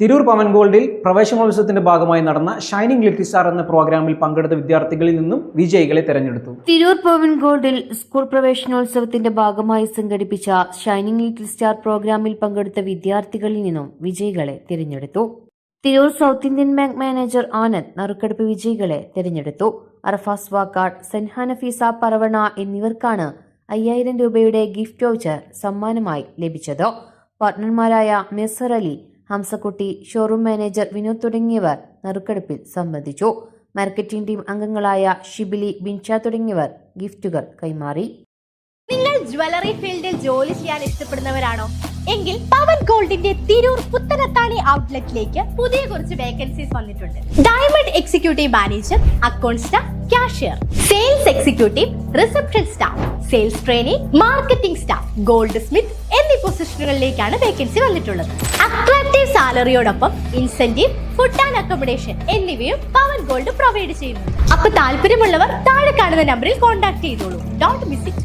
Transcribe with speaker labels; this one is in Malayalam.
Speaker 1: തിരൂർ പവൻ ഗോൾഡിൽ പ്രവേശനോത്സവത്തിന്റെ ഭാഗമായി നടന്ന ഷൈനിങ് ലിറ്റിൽ സ്റ്റാർ എന്ന പ്രോഗ്രാമിൽ പങ്കെടുത്ത വിദ്യാർത്ഥികളിൽ നിന്നും വിജയികളെ തെരഞ്ഞെടുത്തു.
Speaker 2: തിരൂർ പവൻ ഗോൾഡിൽ സ്കൂൾ പ്രവേശനോത്സവത്തിന്റെ ഭാഗമായി സംഘടിപ്പിച്ച ഷൈനിങ് ലിറ്റിൽ സ്റ്റാർ പ്രോഗ്രാമിൽ പങ്കെടുത്ത വിദ്യാർത്ഥികളിൽ നിന്നും വിജയികളെ തിരഞ്ഞെടുത്തു. Tirur south Indian bank manager Anand നറുക്കെടുപ്പ് വിജയികളെ തിരഞ്ഞെടുത്തു. അറഫാസ് വാക്കാട് സെൻഹാനഫീസ പറവണ എന്നിവർക്കാണ് അയ്യായിരം രൂപയുടെ ഗിഫ്റ്റ് വൗച്ചർ സമ്മാനമായി ലഭിച്ചത്. പാർട്ട്ണർമാരായ മിസർ അലി ഹംസക്കുട്ടി ഷോറൂം മാനേജർ വിനോദ് തുടങ്ങിയവർ നറുക്കെടുപ്പിൽ സംബന്ധിച്ചു. മാർക്കറ്റിംഗ് ടീം അംഗങ്ങളായ ഷിബിലി ബിൻഷ തുടങ്ങിയവർ ഗിഫ്റ്റുകൾ കൈമാറി.
Speaker 3: നിങ്ങൾ ജ്വല്ലറി ഫീൽഡിൽ ജോലി ചെയ്യാൻ ഇഷ്ടപ്പെടുന്നവരാണോ? എങ്കിൽ പവൻ ഗോൾഡിന്റെ തിരൂർ പുത്തനത്താണി ഔട്ട്ലെറ്റിലേക്ക് പുതിയ കുറച്ച് വേക്കൻസീസ് വന്നിട്ടുണ്ട്. Diamond executive manager account staff cashier sales executive reception staff sales training marketing staff goldsmith എന്നീ പൊസിഷനുകളിലേക്കാണ് വേക്കൻസി വന്നിട്ടുള്ളത്. സാലറിയോടൊപ്പം ഇൻസെന്റീവ് ഫുഡ് ആൻഡ് അക്കോമഡേഷൻ എന്നിവയും പവൻ ഗോൾഡ് പ്രൊവൈഡ് ചെയ്യുന്നു അപ്പൊ താല്പര്യമുള്ളവർ താഴെ കാണുന്ന നമ്പറിൽ കോൺടാക്ട് ചെയ്തോളൂ. Don't miss it